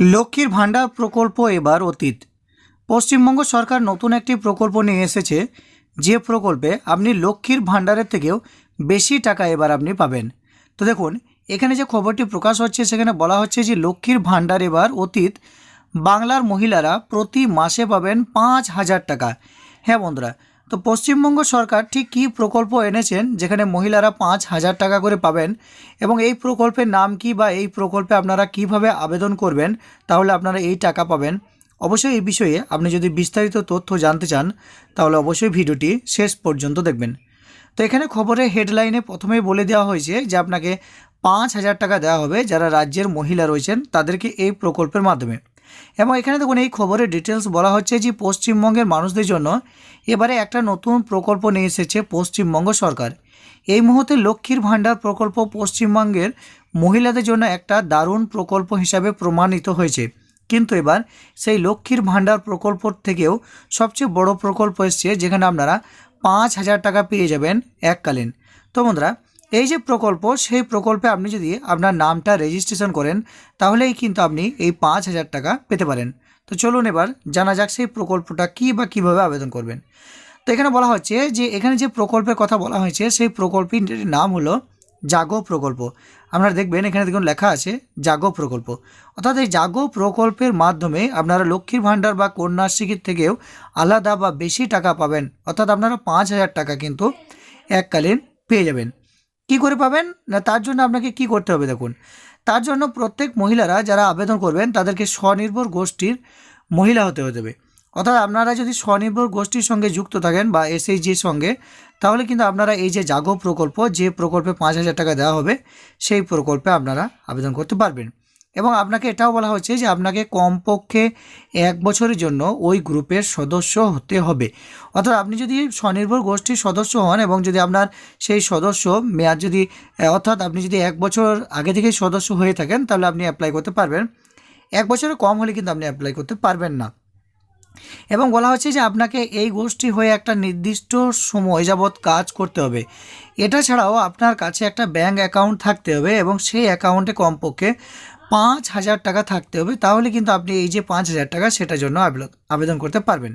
লক্ষ্মীর ভাণ্ডার প্রকল্প এবার অতীত। পশ্চিমবঙ্গ সরকার নতুন একটি প্রকল্প নিয়ে এসেছে। যে প্রকল্পে আপনি লক্ষ্মীর ভাণ্ডারের থেকেও বেশি টাকা এবার আপনি পাবেন। তো দেখুন, এখানে যে খবরটি প্রকাশ হচ্ছে, সেখানে বলা হচ্ছে যে লক্ষ্মীর ভাণ্ডার এবার অতীত। বাংলার মহিলারা প্রতি মাসে পাবেন পাঁচ হাজার টাকা। হ্যাঁ বন্ধুরা তো পশ্চিমবঙ্গ সরকার ঠিক কী প্রকল্প এনেছেন যেখানে মহিলারা পাঁচ হাজার টাকা করে পাবেন? এবং এই প্রকল্পের নাম কি বা এই প্রকল্পে আপনারা কীভাবে আবেদন করবেন? তাহলে আপনারা এই টাকা পাবেন। অবশ্যই এই বিষয়ে আপনি যদি বিস্তারিত তথ্য জানতে চান, তাহলে অবশ্যই ভিডিওটি শেষ পর্যন্ত দেখবেন। তো এখানে খবরের হেডলাইনে প্রথমেই বলে দেওয়া হয়েছে যে আপনাকে পাঁচ হাজার টাকা দেওয়া হবে যারা রাজ্যের মহিলা রয়েছেন তাদেরকে এই প্রকল্পের মাধ্যমে। এবং এখানে দেখুন, এই খবরের ডিটেলস বলা হচ্ছে যে, পশ্চিমবঙ্গের মানুষদের জন্য এবারে একটা নতুন প্রকল্প নিয়ে এসেছে পশ্চিমবঙ্গ সরকার। এই মুহূর্তে লক্ষ্মীর ভাণ্ডার প্রকল্প পশ্চিমবঙ্গের মহিলাদের জন্য একটা দারুণ প্রকল্প হিসাবে প্রমাণিত হয়েছে। কিন্তু এবার সেই লক্ষ্মীর ভাণ্ডার প্রকল্প থেকেও সবচেয়ে বড় প্রকল্প এসছে, যেখানে আপনারা পাঁচ হাজার টাকা পেয়ে যাবেন এককালীন। তো বন্ধুরা এই যে প্রকল্প, সেই প্রকল্পে আপনি যদি আপনার নামটা রেজিস্ট্রেশন করেন, তাহলেই কিন্তু আপনি এই পাঁচ হাজার টাকা পেতে পারেন। তো চলুন এবার জানা যাক সেই প্রকল্পটা কী বা কীভাবে আবেদন করবেন। তো এখানে বলা হচ্ছে যে, এখানে যে প্রকল্পের কথা বলা হয়েছে, সেই প্রকল্পের নাম হলো জাগো প্রকল্প। আপনারা দেখবেন এখানে দেখুন লেখা আছে, জাগো প্রকল্প। অর্থাৎ এই জাগো প্রকল্পের মাধ্যমে আপনারা লক্ষ্মীর ভাণ্ডার বা কন্যাশ্রীর থেকেও আলাদা বা বেশি টাকা পাবেন। অর্থাৎ আপনারা পাঁচ হাজার টাকা কিন্তু এককালীন পেয়ে যাবেন। কি করে পাবেন? না তার জন্য আপনাকে কি করতে হবে দেখুন। তার জন্য প্রত্যেক মহিলারা যারা আবেদন করবেন, তাদেরকে স্বনির্ভর গোষ্ঠীর মহিলা হতে হবে। অর্থাৎ আপনারা যদি স্বনির্ভর গোষ্ঠীর সঙ্গে যুক্ত থাকেন বা এসএইচজির সঙ্গে, তাহলে কিন্তু আপনারা এই যে জাগো প্রকল্প, যে প্রকল্পে পাঁচ হাজার টাকা দেওয়া হবে, সেই প্রকল্পে আপনারা আবেদন করতে পারবেন। এবং আপনাকে এটাও বলা হচ্ছে যে আপনাকে কমপক্ষে এক বছরের জন্য ওই গ্রুপের সদস্য হতে হবে। অর্থাৎ আপনি যদি স্বনির্ভর গোষ্ঠীর সদস্য হন এবং যদি আপনার সেই সদস্য মেয়াদ যদি, অর্থাৎ আপনি যদি এক বছর আগে থেকেই সদস্য হয়ে থাকেন, তাহলে আপনি অ্যাপ্লাই করতে পারবেন। এক বছরের কম হলে কিন্তু আপনি অ্যাপ্লাই করতে পারবেন না। এবং বলা হচ্ছে যে আপনাকে এই গোষ্ঠী হয়ে একটা নির্দিষ্ট সময় যাবৎ কাজ করতে হবে। এটা ছাড়াও আপনার কাছে একটা ব্যাঙ্ক অ্যাকাউন্ট থাকতে হবে এবং সেই অ্যাকাউন্টে কমপক্ষে পাঁচ হাজার টাকা থাকতে হবে, তাহলে কিন্তু আপনি এই যে পাঁচ হাজার টাকা সেটার জন্য আবেদন- করতে পারবেন।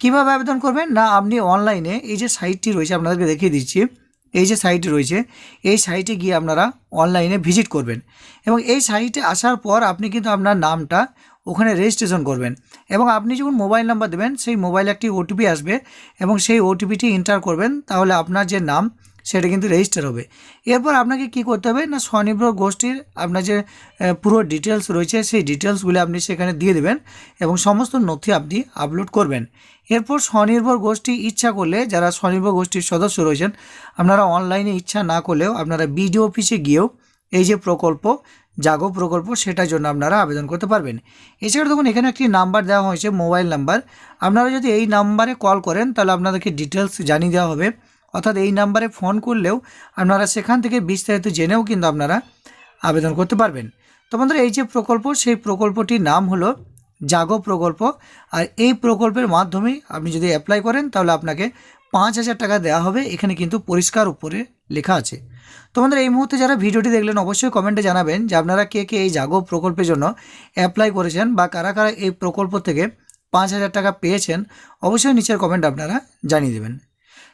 কীভাবে আবেদন করবেন? না, আপনি অনলাইনে এই যে সাইটটি রয়েছে, আপনাদেরকে দেখিয়ে দিচ্ছি। এই যে সাইটটি রয়েছে, এই সাইটে গিয়ে আপনারা অনলাইনে ভিজিট করবেন এবং এই সাইটে আসার পর আপনি কিন্তু আপনার নামটা ওখানে রেজিস্ট্রেশন করবেন এবং আপনি যখন মোবাইল নাম্বার দেবেন, সেই মোবাইলে একটি ওটিপি আসবে এবং সেই ওটিপিটি এন্টার করবেন, তাহলে আপনার যে নাম সেটা কিন্তু রেজিস্টার হবে। এরপর আপনাকে কি করতে হবে না স্বনির্ভর গোষ্ঠীর আপনার যে পুরো ডিটেলস রয়েছে সেই ডিটেলসগুলো আপনি সেখানে দিয়ে দেবেন এবং সমস্ত নথি আপনি আপলোড করবেন। এরপর স্বনির্ভর গোষ্ঠী ইচ্ছা করলে যারা স্বনির্ভর গোষ্ঠীর সদস্য রয়েছেন, আপনারা অনলাইনে ইচ্ছা না করলেও আপনারা বিডিও অফিসে গিয়েও এই যে প্রকল্প, জাগো প্রকল্প সেটার জন্য আপনারা আবেদন করতে পারবেন। এছাড়া দেখুন, এখানে একটি নাম্বার দেওয়া হয়েছে মোবাইল নাম্বার আপনারা যদি এই নাম্বারে কল করেন, তাহলে আপনাদেরকে ডিটেলস জানিয়ে দেওয়া হবে। অর্থাৎ এই নাম্বারে ফোন করলেও আপনারা সেখান থেকে বিস্তারিত জেনেও কিন্তু আপনারা আবেদন করতে পারবেন। তো বন্ধুরা, এই যে প্রকল্প, সেই প্রকল্পটির নাম হলো জাগো প্রকল্প। আর এই প্রকল্পের মাধ্যমেই আপনি যদি অ্যাপ্লাই করেন, তাহলে আপনাকে পাঁচ হাজার টাকা দেওয়া হবে। এখানে কিন্তু পরিষ্কার উপরে লেখা আছে। তো বন্ধুরা, এই মুহূর্তে যারা ভিডিওটি দেখলেন, অবশ্যই কমেন্টে জানাবেন যে আপনারা কে কে এই জাগো প্রকল্পের জন্য অ্যাপ্লাই করেছেন বা কারা কারা এই প্রকল্প থেকে পাঁচ হাজার টাকা পেয়েছেন। অবশ্যই নিচের কমেন্ট আপনারা জানিয়ে দেবেন।